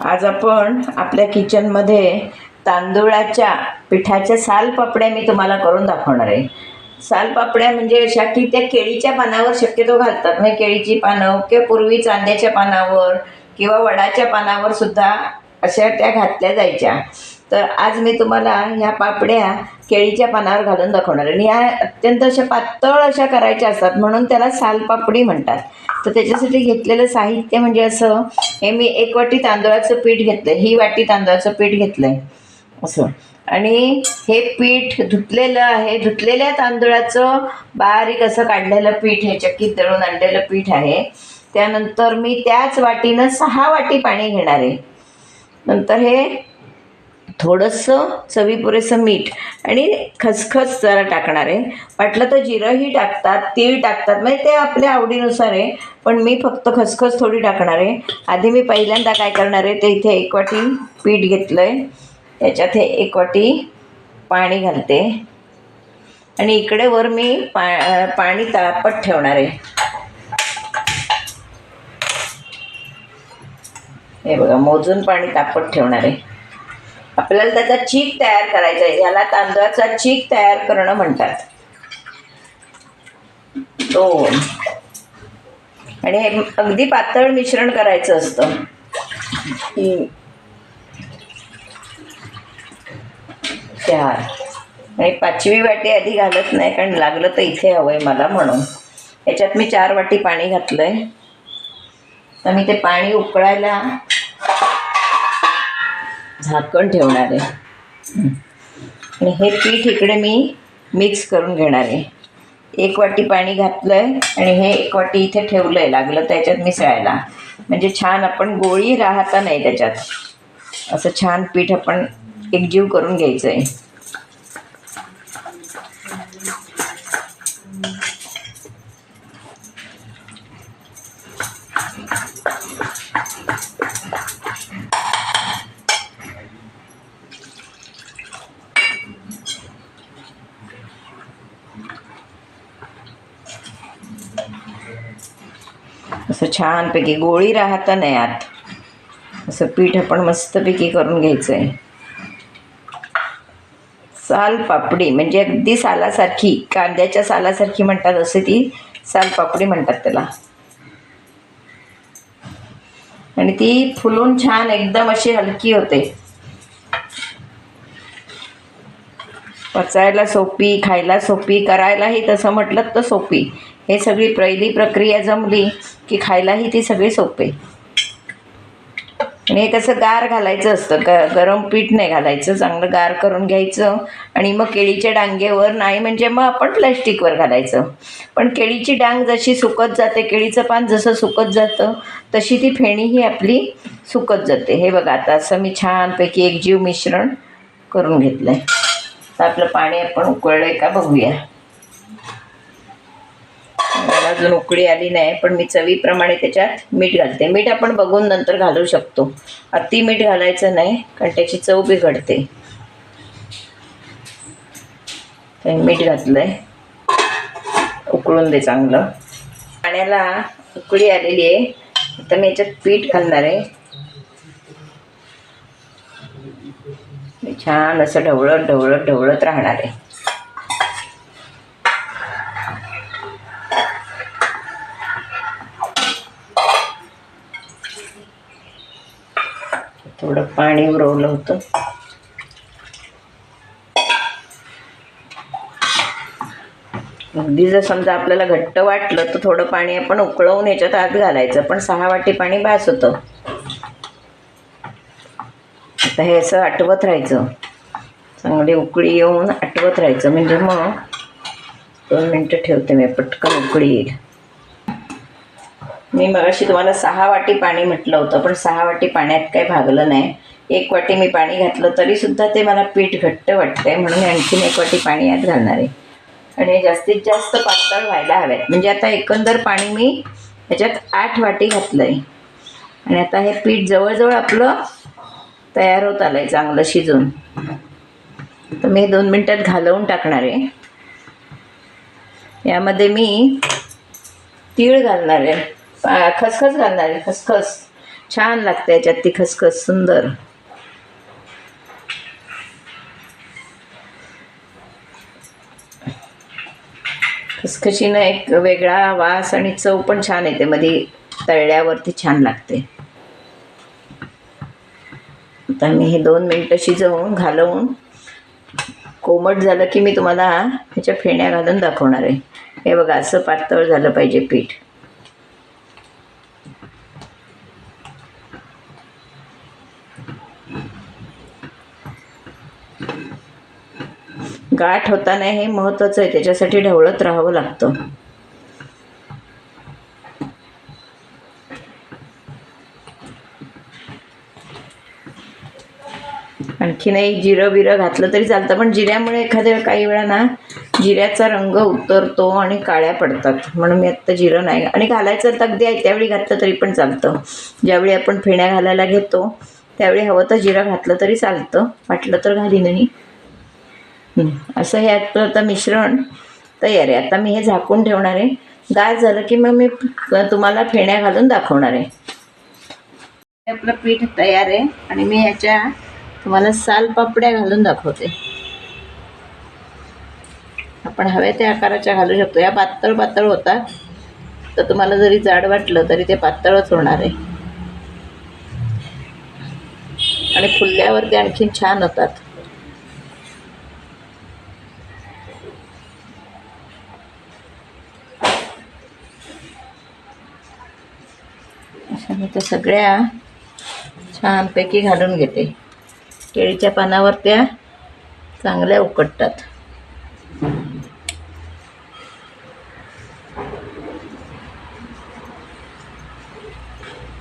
आज आपण आपल्या किचनमध्ये तांदूळाच्या पिठाच्या सालपापड्या मी तुम्हाला करून दाखवणार आहे. सालपापड्या म्हणजे अशा की त्या केळीच्या पानावर शक्यतो घालतात. म्हणजे केळीची पानं किंवा पूर्वी चांद्याच्या पानावर किंवा वडाच्या पानावर सुद्धा अशा त्या घातल्या जायच्या. तर आज मी तुम्हाला ह्या पापड्या केळीच्या पानावर घालून दाखवणार आहे. आणि ह्या अत्यंत अशा पातळ अशा करायच्या असतात म्हणून त्याला सालपापडी म्हणतात. तर त्याच्यासाठी घेतलेलं साहित्य म्हणजे असं हे मी एक वाटी तांदूळाचं पीठ घेतलं ही वाटी तांदळाचं पीठ घेतलं आहे असं. आणि हे पीठ धुतलेलं आहे धुतलेल्या तांदूळाचं बारीक असं काढलेलं पीठ हे चक्कीत दळून आणलेलं पीठ आहे. त्यानंतर मी त्याच वाटीनं सहा वाटी पाणी घेणार आहे. नंतर हे थोडंसं चवी पुरेसं मीठ आणि खसखस जरा टाकणार आहे. वाटलं तर जिरंही टाकतात तीळ टाकतात म्हणजे ते आपल्या आवडीनुसार आहे. पण मी फक्त खसखस थोडी टाकणार आहे. आधी मी पहिल्यांदा काय करणार आहे ते इथे एक वाटी पीठ घेतलं आहे त्याच्यात हे एक वाटी पाणी घालते. आणि इकडे वर मी पा पाणी तापत ठेवणार आहे. हे बघा मोजून पाणी तापत ठेवणार आहे. आपल्याला त्याचा चीक तयार करायचा आहे. याला तांदळाचा चीक तयार करणं म्हणतात. दोन. आणि हे अगदी पातळ मिश्रण करायचं असतं. चार. आणि पाचवी वाटी आधी घालत नाही कारण लागलं तर इथे हवं आहे मला म्हणून. याच्यात मी चार वाटी पाणी घातलं आहे तर मी ते पाणी उकळायला झाकण ठेवणार आहे. आणि हे पीठ इकडे मी मिक्स करून घेणार आहे. एक वाटी पाणी घातलं आहे आणि हे एक वाटी इथे ठेवलं आहे लागलं त्याच्यात मिसळायला. म्हणजे छान आपण गोळी राहता नाही त्याच्यात. असं छान पीठ आपण एकजीव करून घ्यायचं आहे असं छानपैकी गोळी राहता नाही आत असं पीठ आपण मस्तपैकी करून घ्यायचं आहे साल पापडी म्हणजे अगदी सालासारखी कांद्याच्या सालासारखी म्हणतात असे ती साल पापडी म्हणतात त्याला. आणि ती फुलून छान एकदम अशी हलकी होते. पचायला सोपी खायला सोपी करायलाही तसं म्हटलं तर सोपी. हे सगळी पहिली प्रक्रिया जमली की खायलाही ती सगळी सोपे. आणि हे कसं गार घालायचं असतं ग गरम पीठ नाही घालायचं चांगलं गार करून घ्यायचं आणि मग केळीच्या डांगेवर नाही म्हणजे मग आपण प्लॅस्टिकवर घालायचं. पण केळीची डांग जशी सुकत जाते केळीचं पान जसं सुकत जातं तशी ती फेणी ही आपली सुकत जाते. हे बघा आता असं मी छानपैकी एक जीव मिश्रण करून घेतलं आहे तर आपलं पाणी आपण उकळलं आहे का बघूया. मला अजून उकळी आली नाही पण मी चवीप्रमाणे त्याच्यात मीठ घालते. मीठ आपण बघून नंतर घालू शकतो. अति मीठ घालायचं नाही कारण त्याची चव बिघडते. मीठ घातलं आहे उकळून दे चांगलं. पाण्याला उकळी आलेली आहे. आता मी याच्यात पीठ घालणार आहे. छान असं ढवळत ढवळत ढवळत राहणार आहे थोडं पाणी उरवलं होतं. अगदी जर समजा आपल्याला घट्ट वाटलं तर थोडं पाणी आपण उकळवून याच्यात आत घालायचं पण सहा वाटी पाणी बास होतं. आता हे असं आटवत राहायचं. चांगली उकळी येऊन आटवत राहायचं. म्हणजे मग दोन मिनटं ठेवते मी पटकन उकळी येईल. मी मगाशी तुम्हाला सहा वाटी पाणी म्हटलं होतं पण सहा वाटी पाण्यात काही भागलं नाही. एक वाटी मी पाणी घातलं तरीसुद्धा ते मला पीठ घट्ट वाटतंय म्हणून मी आणखीन एक वाटी पाणी यात घालणार आहे. आणि हे जास्तीत जास्त पातळ व्हायला हव्यात म्हणजे आता एकंदर पाणी मी ह्याच्यात आठ वाटी घातलं आहे आणि आता हे पीठ जवळजवळ आपलं तयार होत आलं आहे चांगलं शिजून. तर मी दोन मिनटात घालवून टाकणार आहे. यामध्ये मी तीळ घालणार आहे. खसखस घालणार आहे खसखस. छान लागते याच्यात ती खसखस सुंदर. खसखशीनं एक वेगळा वास आणि चव पण छान येते मध्ये तळल्यावरती छान लागते. आता मी हे दोन मिनटं शिजवून घालवून कोमट झालं की मी तुम्हाला ह्याच्या फेण्या घालून दाखवणार आहे. हे बघा असं पातळ झालं पाहिजे पीठ. गाठ होताना हे महत्त्वाचं आहे त्याच्यासाठी ढवळत राहावं लागतं. आणखीनही जिरं बिरं घातलं तरी चालतं पण जिऱ्यामुळे एखाद्या काही वेळा ना जिऱ्याचा रंग उतरतो आणि काळ्या पडतात. म्हणून मी आत्ता जिरं नाही आणि घालायचं तर अगदी आहे त्यावेळी घातलं तरी पण चालतं. ज्यावेळी आपण फेण्या घालायला घेतो त्यावेळी हवं तर जिरं घातलं तरी चालतं. वाटलं तर घालीन नाही असं हे आता आता मिश्रण तयार आहे. आता मी हे झाकून ठेवणार आहे. गार झालं की मग मी तुम्हाला फेण्या घालून दाखवणार आहे. आपलं पीठ तयार आहे आणि मी ह्याच्या तुम्हाला साल पापड्या घालून दाखवते. आपण हव्या त्या आकाराच्या घालू शकतो. या पातळ पातळ होतात. तर तुम्हाला जरी जाड वाटलं तरी ते पातळच होणार आहे. आणि फुलल्यावर ते आणखीन छान होतात अशा मी त्या सगळ्या छानपैकी घालून घेते. केळीच्या पानावर त्या चांगल्या उकडतात.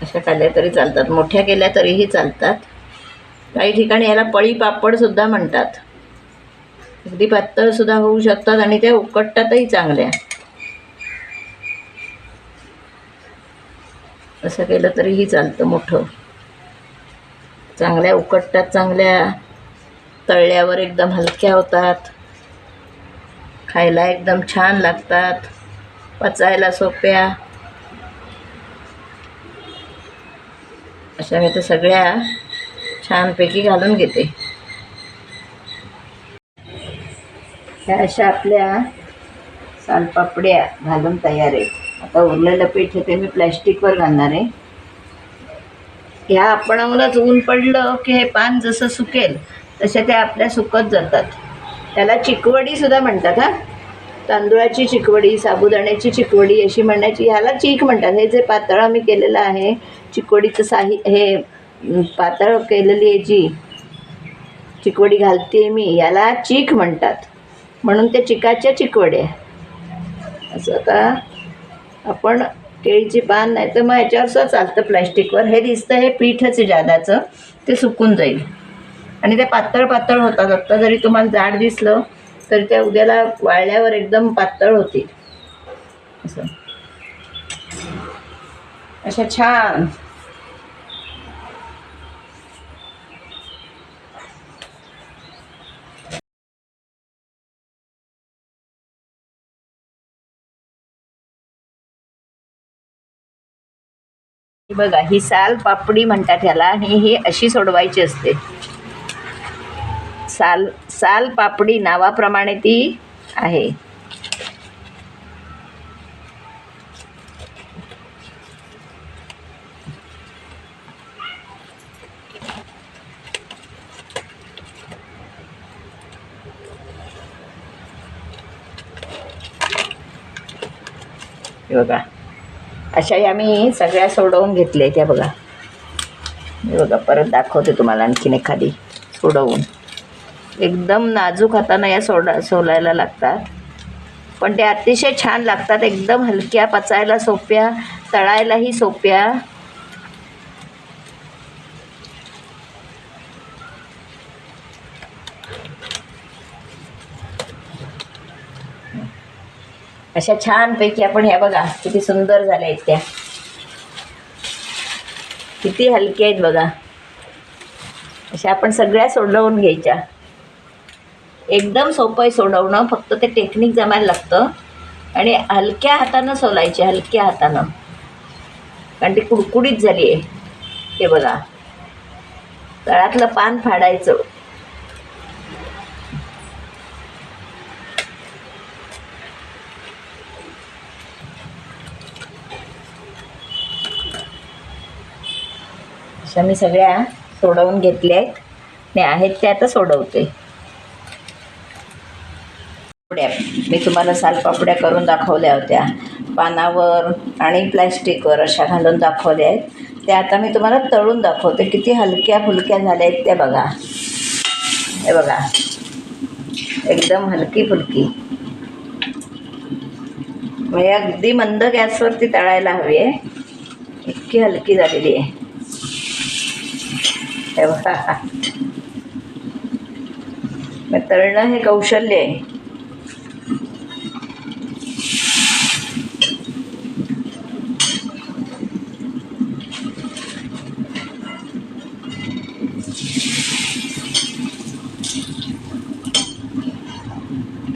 अशा काढल्या तरी चालतात. मोठ्या केल्या तरीही चालतात. काही ठिकाणी याला पळी पापडसुद्धा म्हणतात. अगदी पातळसुद्धा होऊ शकतात आणि त्या उकडतातही चांगल्या. असं केलं तरीही चालतं मोठं. चांगल्या उकटतात चांगल्या तळल्यावर एकदम हलक्या होतात. खायला एकदम छान लागतात. पचायला सोप्या. अशा मी तर सगळ्या छानपैकी घालून घेते. ह्या अशा आपल्या सालपापड्या घालून तयार आहेत. आता उरलेलं पीठ हे ते मी प्लॅस्टिकवर घालणार आहे. ह्या आपणावरच ऊन पडलं की हे पान जसं सुकेल तसे ते आपल्या सुकत जातात. त्याला चिकवडीसुद्धा म्हणतात हां. तांदूळाची चिकवडी साबुदाण्याची चिकवडी अशी म्हणण्याची ह्याला चीक म्हणतात. हे जे पातळ आम्ही केलेलं आहे चिकवडीचं साही हे पातळ केलेली आहे जी चिकवडी घालते मी याला चीक म्हणतात. म्हणून ते चिकाच्या चिकवड्या असं आता आपण केळीची पान नाही तर मग याच्यावर सुद्धा चालतं प्लॅस्टिकवर. हे दिसतं हे पीठच आहे जादाचं. ते सुकून जाईल. आणि ते पातळ पातळ होतात. आत्ता जरी तुम्हाला जाड दिसलं तरी त्या उद्याला वाळल्यावर एकदम पातळ होतील. असं. अशा छान बघा ही साल पापडी म्हणतात ह्याला आणि ही अशी सोडवायची असते. साल साल पापडी नावाप्रमाणे ती आहे. बघा. अशा या मी सगळ्या सोडवून घेतल्या त्या बघा. मी बघा परत दाखवते तुम्हाला आणखीन एखादी सोडवून. एकदम नाजूक हातानं या सोडा सोलायला लागतात. पण ते अतिशय छान लागतात एकदम हलक्या पचायला सोप्या तळायलाही सोप्या. अशा छानपैकी आपण ह्या बघा किती सुंदर झाल्या आहेत त्या. किती हलक्या आहेत बघा. अशा आपण सगळ्या सोडवून घ्यायच्या. एकदम सोपं आहे सोडवणं फक्त ते टेक्निक जमायला लागतं. आणि हलक्या हातानं सोलायचे हलक्या हातानं. कारण ती कुडकुडीत झाली आहे. हे बघा. तळातलं पान फाडायचं. अशा मी सगळ्या सोडवून घेतल्या आहेत. आणि आहेत ते आता सोडवते. पापड्या. मी तुम्हाला सालपापड्या करून दाखवल्या होत्या. पानावर आणि प्लॅस्टिकवर अशा घालून दाखवल्या आहेत. त्या आता मी तुम्हाला तळून दाखवते. किती हलक्या फुलक्या झाल्या आहेत त्या बघा. हे बघा. एकदम हलकी फुलकी. म्हणजे अगदी मंद गॅसवरती तळायला हवी आहे. इतकी हलकी झालेली आहे. हे बघा मग तळणं हे कौशल्य आहे.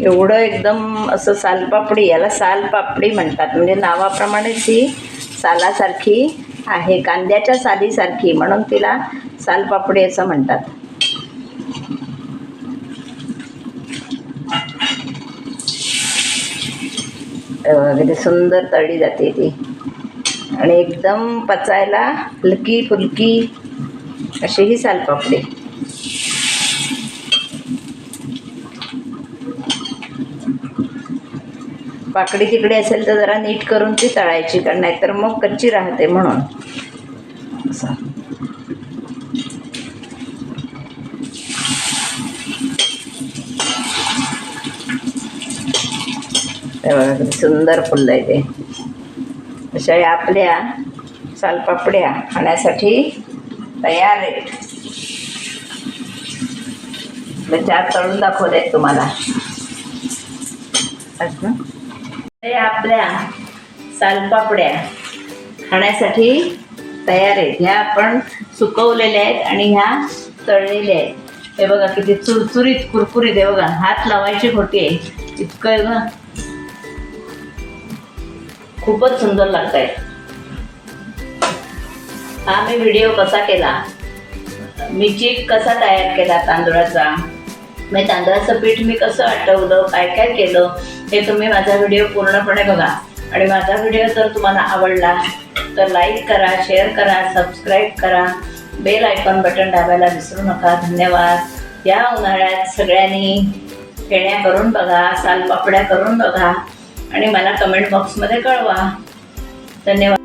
एवढं एकदम असं सालपापडी याला सालपापडी म्हणतात. म्हणजे नावाप्रमाणेच ही सालासारखी आहे कांद्याच्या सालीसारखी. म्हणून तिला सालपापडी असं म्हणतात. अगदी सुंदर तळली जाते ती. आणि एकदम पचायला हलकी फुलकी अशी ही सालपापडी. पाकडी तिकडे असेल तर जरा नीट करून ती तळायची कारण नाहीतर मग कच्ची राहते म्हणून. असं. बघा किती सुंदर फुललं आहे ते. अशा या आपल्या सालपापड्या खाण्यासाठी तयार आहेत. मी चार तळून दाखवले आहेत तुम्हाला हे आपल्या सालपापड्या खाण्यासाठी तयार आहेत. ह्या आपण सुकवलेल्या आहेत आणि ह्या तळलेल्या आहेत. हे बघा किती चुरचुरीत कुरकुरीत आहे. बघा हात लावायची खोटी आहे. इतकं खूपच सुंदर लागत आहे हा मी व्हिडिओ कसा केला? मी चीक कसा तयार केला तांदूळाचा? मी तांदळाचं पीठ मी कसं आटवलं काय काय केलं? हे तुम्ही माझा व्हिडिओ पूर्णपणे बघा. आणि माझा व्हिडिओ जर तुम्हाला आवडला तर लाईक करा शेअर करा सबस्क्राईब करा. बेल आयकॉन बटन दाबायला विसरू नका. धन्यवाद. या उन्हाळ्यात सगळ्यांनी खेळण्या करून बघा सालपापड्या करून बघा. आणि मला कमेंट बॉक्समध्ये कळवा. धन्यवाद.